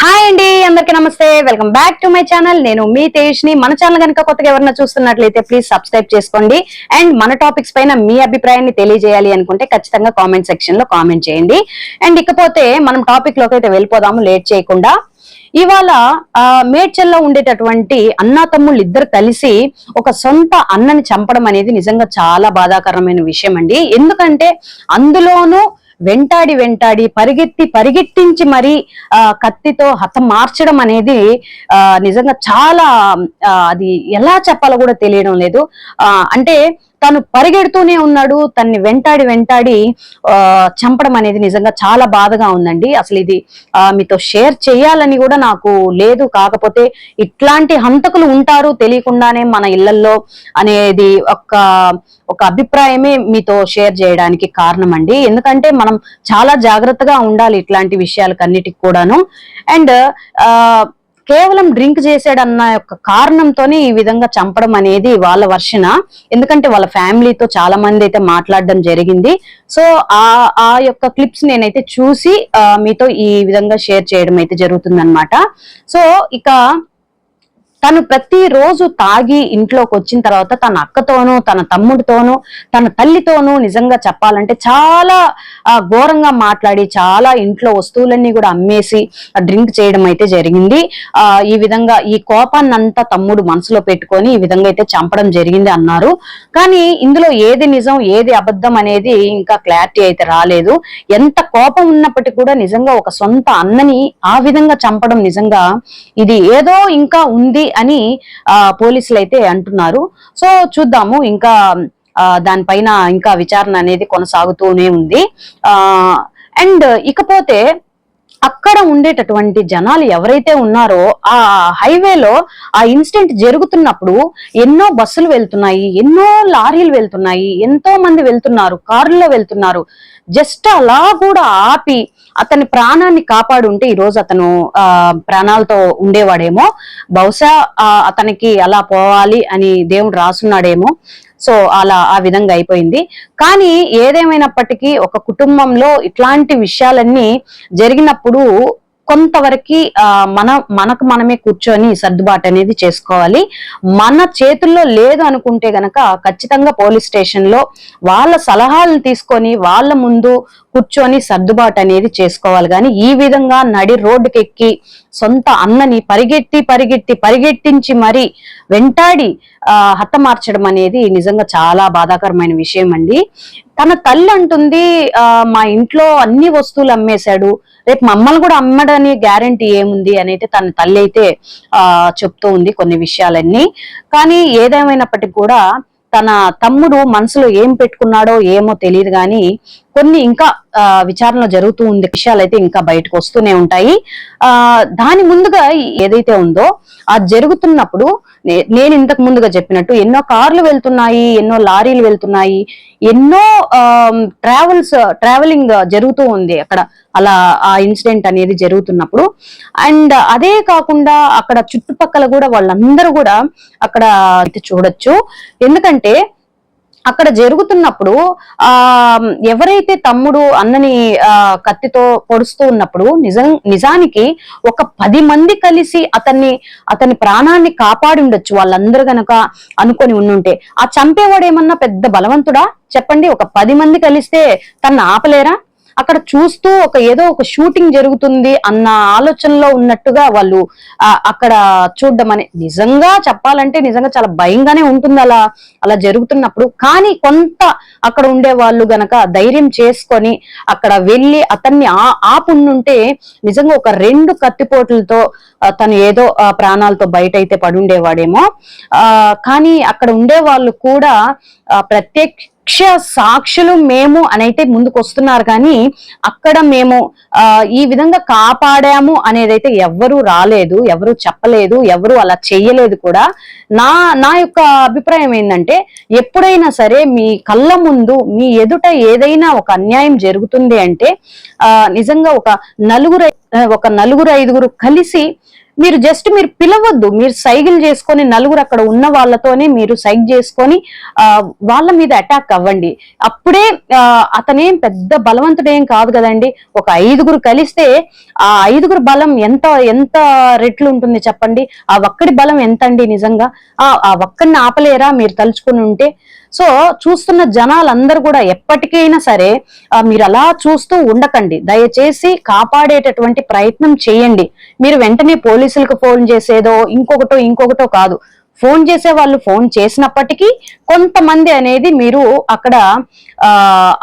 Hi అండి అందరికీ నమస్తే. Welcome back to my channel నేను మీ తేజ్ని. మన ఛానల్ కనుక కొత్తగా ఎవరైనా చూస్తున్నట్లయితే ప్లీజ్ సబ్స్క్రైబ్ చేసుకోండి. అండ్ మన టాపిక్స్ పైన మీ అభిప్రాయాన్ని తెలియజేయాలి అనుకుంటే ఖచ్చితంగా కామెంట్ సెక్షన్లో కామెంట్ చేయండి. అండ్ ఇకపోతే మనం టాపిక్లోకి అయితే వెళ్ళిపోదాము లేట్ చేయకుండా. ఇవాళ ఆ, మేడ్చల్లో ఉండేటటువంటి అన్నా తమ్ముళ్ళు ఇద్దరు కలిసి ఒక సొంత అన్నని చంపడం అనేది నిజంగా చాలా బాధాకరమైన విషయం అండి. ఎందుకంటే అందులోనూ వెంటాడి వెంటాడి పరిగెత్తి పరిగెట్టించి మరి ఆ, కత్తితో హతం మార్చడం అనేది ఆ, నిజంగా చాలా ఆ, అది ఎలా చెప్పాలో కూడా తెలియడం లేదు. ఆ, అంటే తను పరిగెడుతూనే ఉన్నాడు తన్ని వెంటాడి వెంటాడి చంపడం అనేది నిజంగా చాలా బాధగా ఉందండి. అసలు ఇది మీతో షేర్ చేయాలని కూడా నాకు లేదు. కాకపోతే ఇట్లాంటి హంతకులు ఉంటారు తెలియకుండానే మన ఇళ్ళల్లో అనేది ఒక ఒక అభిప్రాయమే మీతో షేర్ చేయడానికి కారణం అండి ఎందుకంటే మనం చాలా జాగ్రత్తగా ఉండాలి ఇట్లాంటి విషయాలకన్నిటికి కూడాను. అండ్ కేవలం డ్రింక్ చేసాడన్న యొక్క కారణంతోనే ఈ విధంగా చంపడం అనేది వాళ్ళ వర్షన ఎందుకంటే వాళ్ళ ఫ్యామిలీతో చాలా మంది అయితే మాట్లాడడం జరిగింది. సో ఆ ఆ యొక్క క్లిప్స్ నేనైతే చూసి మీతో ఈ విధంగా షేర్ చేయడం అయితే జరుగుతుంది సో ఇక తను ప్రతిరోజు తాగి ఇంట్లోకి వచ్చిన తర్వాత తన అక్కతోనూ తన తమ్ముడితోనూ తన తల్లితోనూ నిజంగా చెప్పాలంటే చాలా ఘోరంగా మాట్లాడి చాలా ఇంట్లో వస్తువులన్నీ కూడా అమ్మేసి డ్రింక్ చేయడం అయితే జరిగింది. ఆ ఈ విధంగా ఈ కోపాన్ని అంతా తమ్ముడు మనసులో పెట్టుకొని ఈ విధంగా అయితే చంపడం జరిగింది అన్నారు. కానీ ఇందులో ఏది నిజం ఏది అబద్ధం అనేది ఇంకా క్లారిటీ అయితే రాలేదు. ఎంత కోపం ఉన్నప్పటికీ కూడా నిజంగా ఒక సొంత అన్నని ఆ విధంగా చంపడం నిజంగా ఇది ఏదో ఇంకా ఉంది అని ఆ పోలీసులు అయితే అంటున్నారు. సో చూద్దాము ఇంకా ఆ, దానిపైన ఇంకా విచారణ అనేది కొనసాగుతూనే ఉంది. ఆ అండ్ ఇకపోతే అక్కడ ఉండేటటువంటి జనాలు ఎవరైతే ఉన్నారో ఆ హైవేలో ఆ ఇన్సిడెంట్ జరుగుతున్నప్పుడు ఎన్నో బస్సులు వెళ్తున్నాయి ఎన్నో లారీలు వెళ్తున్నాయి ఎంతో మంది వెళ్తున్నారు కారుల్లో వెళ్తున్నారు. జస్ట్ అలా కూడా ఆపి అతని ప్రాణాన్ని కాపాడుంటే ఈ రోజు అతను ఆ ప్రాణాలతో ఉండేవాడేమో. బహుశా ఆ, అతనికి అలా పోవాలి అని దేవుడు రాసున్నాడేమో. సో అలా ఆ విధంగా అయిపోయింది. కానీ ఏదేమైనప్పటికీ ఒక కుటుంబంలో ఇట్లాంటి విషయాలన్నీ జరిగినప్పుడు కొంతవరకు మన మనకు మనమే కూర్చొని సర్దుబాటు అనేది చేసుకోవాలి. మన చేతుల్లో లేదు అనుకుంటే గనక ఖచ్చితంగా పోలీస్ స్టేషన్లో వాళ్ళ సలహాలను తీసుకొని వాళ్ళ ముందు కూర్చొని సర్దుబాటు అనేది చేసుకోవాలి. కానీ ఈ విధంగా నడి రోడ్డుకి ఎక్కి సొంత అన్నని పరిగెత్తి పరిగెత్తి పరిగెట్టించి మరి వెంటాడి ఆ, హతమార్చడం అనేది నిజంగా చాలా బాధాకరమైన విషయం అండి తన తల్లి అంటుంది ఆ, మా ఇంట్లో అన్ని వస్తువులు అమ్మేశాడు. రేపు మమ్మల్ని కూడా అమ్మడని గ్యారంటీ ఏముంది అని అయితే తన తల్లి అయితే ఆ చెప్తూ ఉంది కొన్ని విషయాలన్నీ. కానీ ఏదేమైనప్పటికీ కూడా తన తమ్ముడు మనసులో ఏం పెట్టుకున్నాడో ఏమో తెలియదు కానీ కొన్ని ఇంకా విచారణ జరుగుతూ ఉంది విషయాలు అయితే ఇంకా బయటకు వస్తూనే ఉంటాయి. ఆ దాని ముందుగా ఏదైతే ఉందో అది జరుగుతున్నప్పుడు నే- నేను ఇంతకు ముందుగా చెప్పినట్టు ఎన్నో కార్లు వెళ్తున్నాయి ఎన్నో లారీలు వెళ్తున్నాయి ఎన్నో ట్రావెల్స్ ట్రావెలింగ్ జరుగుతూ ఉంది అక్కడ. అలా ఆ ఇన్సిడెంట్ అనేది జరుగుతున్నప్పుడు. అండ్ అదే కాకుండా అక్కడ చుట్టుపక్కల కూడా వాళ్ళందరూ కూడా అక్కడ అయితే చూడొచ్చు. ఎందుకంటే అక్కడ జరుగుతున్నప్పుడు ఆ ఎవరైతే తమ్ముడు అన్నని ఆ కత్తితో పొడుస్తూ ఉన్నప్పుడు నిజం నిజానికి ఒక పది మంది కలిసి అతన్ని అతని ప్రాణాన్ని కాపాడి ఉండొచ్చు వాళ్ళందరూ గనక అనుకొని ఉండుంటే. ఆ చంపేవాడు ఏమన్నా పెద్ద బలవంతుడా? చెప్పండి ఒక పది మంది కలిస్తే తను ఆపలేరా? అక్కడ చూస్తూ ఒక ఏదో ఒక షూటింగ్ జరుగుతుంది అన్న ఆలోచనలో ఉన్నట్టుగా వాళ్ళు అక్కడ చూడడం అనే నిజంగా చెప్పాలంటే నిజంగా చాలా భయంగానే ఉంటుంది అలా అలా జరుగుతున్నప్పుడు. కానీ కొంత అక్కడ ఉండే వాళ్ళు గనక ధైర్యం చేసుకొని అక్కడ వెళ్ళి అతన్ని ఆ- ఆపుండుంటే నిజంగా ఒక రెండు కత్తిపోట్లతో తను ఏదో ప్రాణాలతో బయట అయితే పడుండేవాడేమో. ఆ కానీ అక్కడ ఉండే వాళ్ళు కూడా ఆ, ప్రత్యక్ష సాక్షులు మేము అనైతే అయితే ముందుకు వస్తున్నారు కానీ అక్కడ మేము ఆ ఈ విధంగా కాపాడాము అనేది అయితే ఎవ్వరూ రాలేదు ఎవరు చెప్పలేదు ఎవరు అలా చెయ్యలేదు కూడా. నా నా యొక్క అభిప్రాయం ఏంటంటే ఎప్పుడైనా సరే మీ కళ్ళ ముందు మీ ఎదుట ఏదైనా ఒక అన్యాయం జరుగుతుంది అంటే ఆ నిజంగా ఒక నలుగురు ఒక నలుగురు ఐదుగురు కలిసి మీరు జస్ట్ మీరు పిలవద్దు మీరు సైకిల్ చేసుకొని నలుగురు అక్కడ ఉన్న వాళ్ళతోనే మీరు సైక్ చేసుకొని ఆ, వాళ్ళ మీద అటాక్ అవ్వండి. అప్పుడే అతనేం పెద్ద బలవంతుడేం కాదు కదండి. ఒక ఐదుగురు కలిస్తే ఆ ఐదుగురు బలం ఎంత ఎంత రెట్లు ఉంటుంది చెప్పండి? ఆ ఒక్కడి బలం ఎంత అండి నిజంగా? ఆ ఆ ఒక్కడిని ఆపలేరా మీరు తలుచుకుని ఉంటే? సో చూస్తున్న జనాలందరూ కూడా ఎప్పటికైనా సరే మీరు అలా చూస్తూ ఉండకండి. దయచేసి కాపాడేటటువంటి ప్రయత్నం చేయండి. మీరు వెంటనే పోలీసులకు ఫోన్ చేసేదో ఇంకొకటో ఇంకొకటో కాదు. ఫోన్ చేసే వాళ్ళు ఫోన్ చేసినప్పటికీ కొంతమంది అనేది మీరు అక్కడ ఆ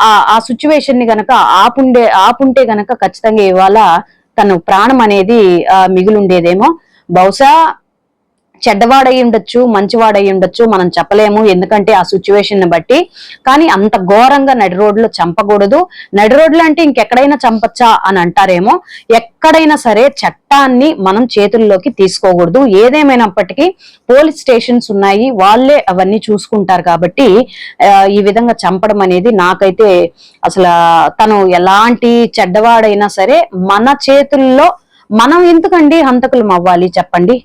ఆ- సిచ్యువేషన్ని గనక ఆపుండే ఆపుంటే గనక ఖచ్చితంగా ఇవాళ తను ప్రాణం అనేది మిగిలి ఉండేదేమో. బహుశా చెడ్డవాడై ఉండొచ్చు మంచివాడై ఉండొచ్చు మనం చెప్పలేము. ఎందుకంటే ఆ సిచ్యువేషన్ని బట్టి. కానీ అంత ఘోరంగా నడి రోడ్లో చంపకూడదు. నడి రోడ్లు అంటే ఇంకెక్కడైనా చంపచ్చా అని అంటారేమో. ఎక్కడైనా సరే చట్టాన్ని మనం చేతుల్లోకి తీసుకోకూడదు. ఏదేమైనప్పటికీ పోలీస్ స్టేషన్స్ ఉన్నాయి. వాళ్ళే అవన్నీ చూసుకుంటారు కాబట్టి ఈ విధంగా చంపడం అనేది నాకైతే అసలు తను ఎలాంటి చెడ్డవాడైనా సరే మన చేతుల్లో మనం ఎందుకండి హంతకులం అవ్వాలి? చెప్పండి.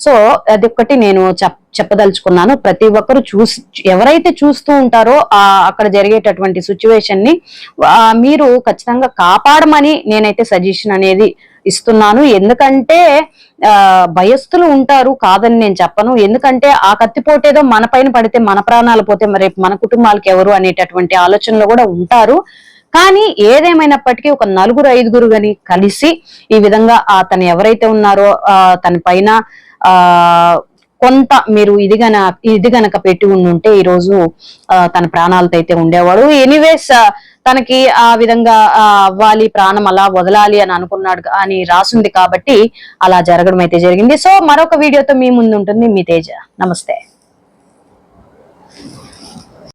సో అది ఒక్కటి నేను చెప్ చెప్పదలుచుకున్నాను. ప్రతి ఒక్కరు చూసి ఎవరైతే చూస్తూ ఉంటారో ఆ అక్కడ జరిగేటటువంటి సిచ్యువేషన్ని మీరు ఖచ్చితంగా కాపాడమని నేనైతే సజెషన్ అనేది ఇస్తున్నాను. ఎందుకంటే ఆ భయస్థులు ఉంటారు కాదని నేను చెప్పను. ఎందుకంటే ఆ కత్తిపోటేదో మన పైన పడితే మన ప్రాణాలు పోతే రేపు మన కుటుంబాలకు ఎవరు అనేటటువంటి ఆలోచనలు కూడా ఉంటారు. కానీ ఏదేమైనప్పటికీ ఒక నలుగురు ఐదుగురు గని కలిసి ఈ విధంగా అతను ఎవరైతే ఉన్నారో ఆ, తన పైన ఆ కొంత మీరు ఇది గన ఇది గనక పెట్టి ఉండుంటే ఈ రోజు తన ప్రాణాలతో అయితే ఉండేవాడు. ఎనీవేస్ తనకి ఆ విధంగా అవ్వాలి ప్రాణం అలా వదలాలి అని అనుకున్నాడు అని రాసుంది కాబట్టి అలా జరగడం అయితే జరిగింది. సో మరొక వీడియోతో మీ ముందు ఉంటుంది మీ తేజ. నమస్తే.